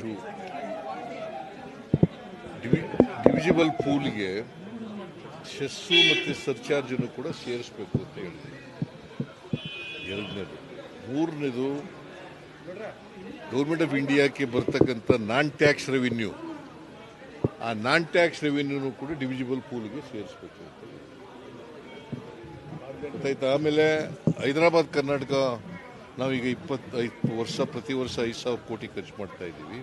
To divisible ಪೂಲ್ಗೆ cess ಮತ್ತು ಸರ್ಚಾರ್ಜನ್ನು ಕೂಡ ಸೇರಿಸಬೇಕು ಅಂತ ಹೇಳಿದೆ ಎರಡನೇದು. ಮೂರನೇದು ಗೌರ್ಮೆಂಟ್ ಆಫ್ ಇಂಡಿಯಾಕ್ಕೆ ಬರ್ತಕ್ಕಂಥ ನಾನ್ ಟ್ಯಾಕ್ಸ್ ರೆವಿನ್ಯೂ ಆ ನಾನ್ ಟ್ಯಾಕ್ಸ್ ರೆವಿನ್ಯೂನು ಕೂಡ ಡಿವಿಜಿಬಲ್ ಪೂಲ್ಗೆ ಸೇರಿಸಬೇಕು ಅಂತ. ಗೊತ್ತಾಯ್ತಾ? ಆಮೇಲೆ ಹೈದರಾಬಾದ್, ಕರ್ನಾಟಕ ನಾವೀಗ ಇಪ್ಪತ್ತೈದು ವರ್ಷ, ಪ್ರತಿ ವರ್ಷ ಐದು ಸಾವಿರ ಕೋಟಿ ಖರ್ಚು ಮಾಡ್ತಾ ಇದ್ದೀವಿ.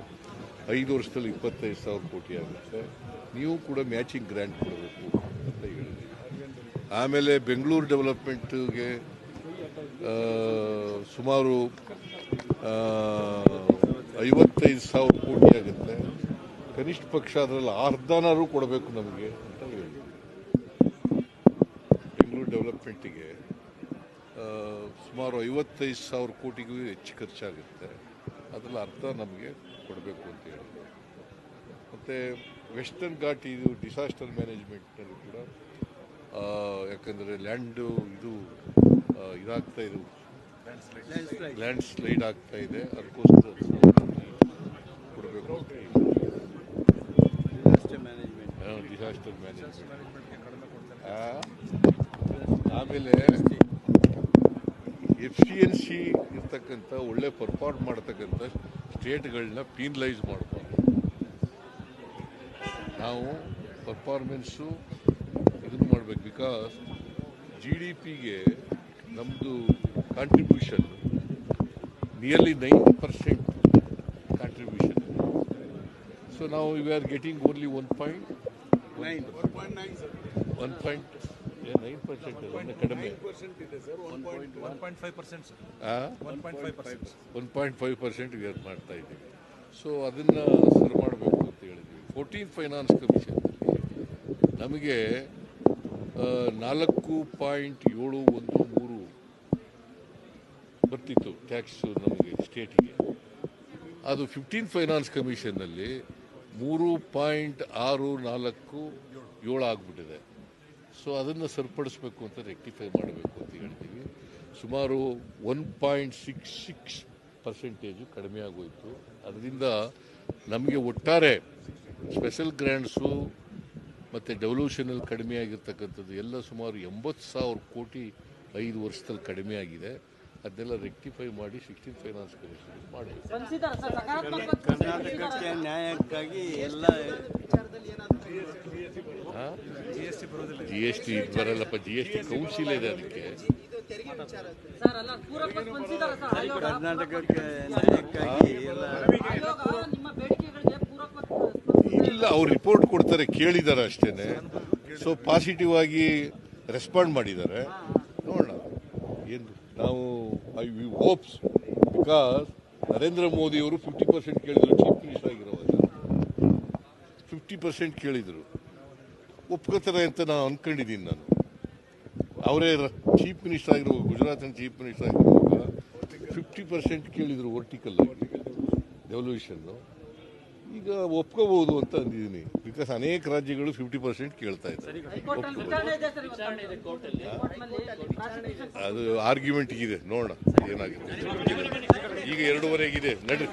ಐದು ವರ್ಷದಲ್ಲಿ ಇಪ್ಪತ್ತೈದು ಸಾವಿರ ಕೋಟಿ ಆಗುತ್ತೆ. ನೀವು ಕೂಡ ಮ್ಯಾಚಿಂಗ್ ಗ್ರ್ಯಾಂಟ್ ಕೊಡಬೇಕು ಅಂತ ಹೇಳಿದ್ವಿ ಆಮೇಲೆ ಬೆಂಗಳೂರು ಡೆವಲಪ್ಮೆಂಟ್ಗೆ ಸುಮಾರು ಐವತ್ತೈದು ಸಾವಿರ ಕೋಟಿ ಆಗುತ್ತೆ. ಕನಿಷ್ಠ ಪಕ್ಷ ಅದರಲ್ಲಿ ಅರ್ಧನಾರು ಕೊಡಬೇಕು ನಮಗೆ ಅಂತ ಹೇಳಿದ್ವಿ ಬೆಂಗಳೂರು ಡೆವಲಪ್ಮೆಂಟಿಗೆ ಸುಮಾರು ಐವತ್ತೈದು ಸಾವಿರ ಕೋಟಿಗೂ ಹೆಚ್ಚು ಖರ್ಚಾಗುತ್ತೆ. ಅದರಲ್ಲಿ ಅರ್ಥ ನಮಗೆ ಕೊಡಬೇಕು ಅಂತ ಹೇಳಿದ್ರು ಮತ್ತು ವೆಸ್ಟರ್ನ್ ಘಾಟ್ ಇದು ಡಿಸಾಸ್ಟರ್ ಮ್ಯಾನೇಜ್ಮೆಂಟ್ನಲ್ಲಿ ಕೂಡ ಯಾಕಂದರೆ ಲ್ಯಾಂಡು ಇದು ಇದಾಗ್ತಾ ಇದು ಲ್ಯಾಂಡ್ ಸ್ಲೈಡ್ ಆಗ್ತಾ ಇದೆ. ಅದಕ್ಕೋಸ್ಕರ ಕೊಡಬೇಕು ಅಂತ ಡಿಸಾಸ್ಟರ್ ಮ್ಯಾನೇಜ್ಮೆಂಟ್ ಆಮೇಲೆ ಎಫ್ ಸಿ ಎನ್ ಸಿ ಇರ್ತಕ್ಕಂಥ ಒಳ್ಳೆ ಪರ್ಫಾರ್ಮ್ ಮಾಡ್ತಕ್ಕಂಥ ಸ್ಟೇಟ್ಗಳನ್ನ ಪೀನಲೈಸ್ ಮಾಡಬಾರ್ದು ನಾವು ಪರ್ಫಾರ್ಮೆನ್ಸು ಇದನ್ನು ಮಾಡಬೇಕು ಬಿಕಾಸ್ ಜಿ ಡಿ ಪಿಗೆ ನಮ್ಮದು contribution nearly ninety percent contribution so ನಾವು you are getting only one point one point nine percent ಕಡಿಮೆ. ಒನ್ ಪಾಯಿಂಟ್ ಫೈವ್ ಪರ್ಸೆಂಟ್ ಮಾಡ್ತಾ ಇದ್ದೀವಿ. ಸೊ ಅದನ್ನು ಶುರು ಮಾಡಬೇಕು ಅಂತ ಹೇಳಿದ್ವಿ. ಫೋರ್ಟೀನ್ ಫೈನಾನ್ಸ್ ಕಮಿಷನ್ ನಮಗೆ ನಾಲ್ಕು ಪಾಯಿಂಟ್ ಏಳು ಒಂದು ಮೂರು ಬರ್ತಿತ್ತು ಟ್ಯಾಕ್ಸು ನಮಗೆ ಸ್ಟೇಟಿಗೆ ಅದು ಫಿಫ್ಟೀನ್ ಫೈನಾನ್ಸ್ ಕಮಿಷನ್ನಲ್ಲಿ ಮೂರು ಪಾಯಿಂಟ್ ಆರು ನಾಲ್ಕು ಏಳು ಆಗಿಬಿಟ್ಟಿದೆ. ಸೊ ಅದನ್ನು ಸರಿಪಡಿಸ್ಬೇಕು ಅಂತ ರೆಕ್ಟಿಫೈ ಮಾಡಬೇಕು ಅಂತ ಹೇಳ್ತೀವಿ. ಸುಮಾರು one point six six percentage ಕಡಿಮೆ ಆಗೋಯಿತು. ಅದರಿಂದ ನಮಗೆ ಒಟ್ಟಾರೆ ಸ್ಪೆಷಲ್ ಗ್ರ್ಯಾಂಡ್ಸು ಮತ್ತು ಡೆವಲ್ಯೂಷನಲ್ಲಿ ಕಡಿಮೆ ಆಗಿರ್ತಕ್ಕಂಥದ್ದು ಎಲ್ಲ ಸುಮಾರು ಎಂಬತ್ತು ಸಾವಿರ ಕೋಟಿ ಐದು ವರ್ಷದಲ್ಲಿ ಕಡಿಮೆ ಆಗಿದೆ. ಅದನ್ನೆಲ್ಲ ರೆಕ್ಟಿಫೈ ಮಾಡಿ ಸಿಕ್ಸ್ಟೀನ್ ಫೈನಾನ್ಸ್ ಕಮಿಷನ್ ಮಾಡಿ. ಕರ್ನಾಟಕಕ್ಕೆ ನ್ಯಾಯಕ್ಕಾಗಿ ಎಲ್ಲ ಜಿ ಎಸ್ ಟಿ ಬರಲ್ಲಪ್ಪ ಜಿ ಎಸ್ ಟಿ ಕೌನ್ಸಿಲ್ ಇದೆ ಅದಕ್ಕೆ. ಸರ್ ಅಲ್ಲ ಪೂರಕ ಸ್ಪಂದಿಸಿದಾರ ಸರ್ ಕರ್ನಾಟಕಕ್ಕೆ ನ್ಯಾಯಕ್ಕಾಗಿ ಎಲ್ಲ ನಿಮ್ಮ ಬೇಡಿಕೆಗಳಿಗೆ ಪೂರಕ ಇಲ್ಲ ಅವ್ರು ರಿಪೋರ್ಟ್ ಕೊಡ್ತಾರೆ ಕೇಳಿದ್ದಾರೆ ಅಷ್ಟೇನೆ. ಸೊ ಪಾಸಿಟಿವ್ ಆಗಿ ರೆಸ್ಪಾಂಡ್ ಮಾಡಿದ್ದಾರೆ. ನೋಡೋಣ. ಏನು ನಾವು I we hopes because Narendra Modi ಅವರು ಫಿಫ್ಟಿ ಪರ್ಸೆಂಟ್ ಕೇಳಿದ್ರು ಚೀಫ್ ಮಿನಿಸ್ಟರ್ ಆಗಿರೋ ಫಿಫ್ಟಿ ಪರ್ಸೆಂಟ್ ಕೇಳಿದರು. ಒಪ್ಕೋತಾರೆ ಅಂತ ನಾನು ಅಂದ್ಕೊಂಡಿದ್ದೀನಿ ನಾನು. ಅವರೇ ಚೀಫ್ ಮಿನಿಸ್ಟರ್ ಆಗಿರುವಾಗ ಗುಜರಾತಿನ ಚೀಫ್ ಮಿನಿಸ್ಟರ್ ಆಗಿರುವಾಗ ಫಿಫ್ಟಿ ಪರ್ಸೆಂಟ್ ಕೇಳಿದರು ವರ್ಟಿಕಲ್ ಆಗಿ ಡೆವಲ್ಯೂಷನ್ನು ಈಗ ಒಪ್ಕೋಬಹುದು ಅಂತ ಅಂದಿದ್ದೀನಿ. ಬಿಕಾಸ್ ಅನೇಕ ರಾಜ್ಯಗಳು ಫಿಫ್ಟಿ ಪರ್ಸೆಂಟ್ ಕೇಳ್ತಾ ಇದ್ದಾರೆ. ಅದು ಆರ್ಗ್ಯುಮೆಂಟ್ ಇದೆ. ನೋಡೋಣ ಏನಾಗಿದೆ ಈಗ ಎರಡೂವರೆಗಿದೆ. ನಡ್ರಿ.